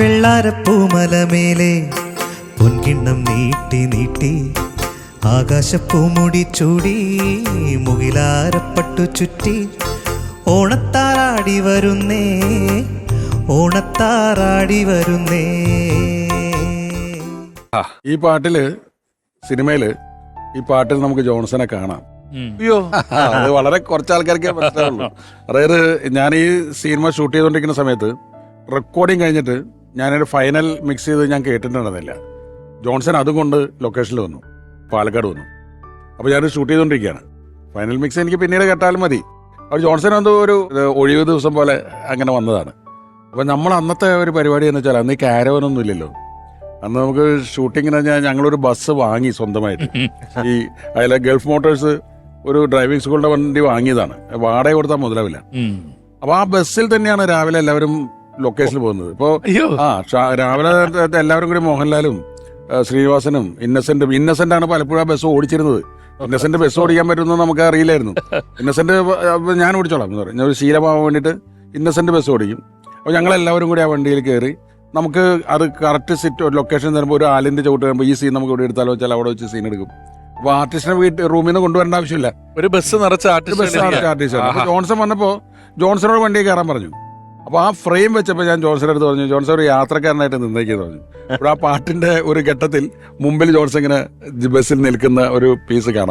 വെള്ളാരപ്പൂമലമേലെ പൊൻകിണ്ണം നീട്ടി നീട്ടി ആകാശപ്പൂമുടി ചൂടി മുകിലാരപ്പട്ടു ചുറ്റി ഓണത്താറാടി വരുന്നേ ഓണത്താറാടി വരുന്നേ. ഈ പാട്ടിൽ സിനിമയിൽ ഈ പാട്ടിൽ നമുക്ക് ജോൺസനെ കാണാം. അയ്യോ അത് വളരെ കുറച്ച് ആൾക്കാർക്കേ മനസ്സിലാവുള്ളൂ അതായത് ഞാൻ ഈ സിനിമ ഷൂട്ട് ചെയ്തുകൊണ്ടിരിക്കുന്ന സമയത്ത് റെക്കോർഡിങ് കഴിഞ്ഞിട്ട് ഞാനൊരു ഫൈനൽ മിക്സ് ചെയ്ത് ഞാൻ കേട്ടിട്ടുണ്ടെന്നില്ല ജോൺസൺ അതും കൊണ്ട് ലൊക്കേഷനിൽ വന്നു. പാലക്കാട് വന്നു. അപ്പോൾ ഞാൻ ഷൂട്ട് ചെയ്തുകൊണ്ടിരിക്കുകയാണ് ഫൈനൽ മിക്സ് എനിക്ക് പിന്നീട് കേട്ടാലും മതി. അപ്പോൾ ജോൺസൺ എന്തോ ഒരു ഒഴിവ് ദിവസം പോലെ അങ്ങനെ വന്നതാണ്. അപ്പോൾ നമ്മൾ അന്നത്തെ ഒരു പരിപാടി എന്ന് വെച്ചാൽ അന്ന് ഈ കാരവനൊന്നും ഇല്ലല്ലോ. അന്ന് നമുക്ക് ഷൂട്ടിങ്ങിന് ഞാൻ ഞങ്ങളൊരു ബസ് വാങ്ങി സ്വന്തമായിട്ട്. ഈ അതിലെ ഗൾഫ് മോട്ടോഴ്സ് ഒരു ഡ്രൈവിംഗ് സ്കൂളിന്റെ വണ്ടി വാങ്ങിയതാണ്. വാടക കൊടുത്താൽ മുതലാവില്ല. അപ്പോൾ ആ ബസ്സിൽ തന്നെയാണ് രാവിലെ എല്ലാവരും ലൊക്കേഷനിൽ പോകുന്നത്. ഇപ്പോ ആ രാവിലെ എല്ലാവരും കൂടി മോഹൻലാലും ശ്രീനിവാസനും ഇന്നസെന്റും ഇന്നസെന്റ് ആണ് പലപ്പോഴും ആ ബസ് ഓടിച്ചിരുന്നത്. ഇന്നസെന്റ് ബസ് ഓടിക്കാൻ പറ്റുമെന്ന് നമുക്ക് അറിയില്ലായിരുന്നു. ഇന്നസെന്റ് ഞാൻ ഓടിച്ചോളാം എന്ന് പറയും. ഞാൻ ഒരു ശീലമാവാൻ വേണ്ടിട്ട് ഇന്നസെന്റ് ബസ് ഓടിക്കും. അപ്പോൾ ഞങ്ങൾ എല്ലാവരും കൂടി ആ വണ്ടിയിൽ കയറി നമുക്ക് അത് കറക്റ്റ് സിറ്റ് ലൊക്കേഷൻ തരുമ്പോൾ ഒരു ആലിന്റെ ചവിട്ട് വരുമ്പോൾ ഈ സീൻ നമുക്ക് ഇവിടെ എടുത്താലോ വെച്ചാൽ അവിടെ വെച്ച് സീൻ എടുക്കും. അപ്പൊ ആർട്ടിസ്റ്റിനെ വീട്ടിൽ റൂമിൽ നിന്ന് കൊണ്ടുവരേണ്ട ആവശ്യമില്ല. ഒരു ബസ് നിറച്ച ആർട്ടിസ്റ്റ് ജോൺസൺ വന്നപ്പോ ജോൺസണോട് വണ്ടി കയറാൻ പറഞ്ഞു. അപ്പൊ ആ ഫ്രെയിം വെച്ചപ്പോൾ ഞാൻ ജോൺസൺ അടുത്ത് പറഞ്ഞു ജോൺസൺ ഒരു യാത്രക്കാരനായിട്ട് നിന്നേക്കെന്ന് പറഞ്ഞു. അപ്പോൾ ആ പാട്ടിന്റെ ഒരു ഘട്ടത്തിൽ മുമ്പിൽ ജോൺസൺ ഇങ്ങനെ ബസ്സിൽ നിൽക്കുന്ന ഒരു പീസ് കാണാം.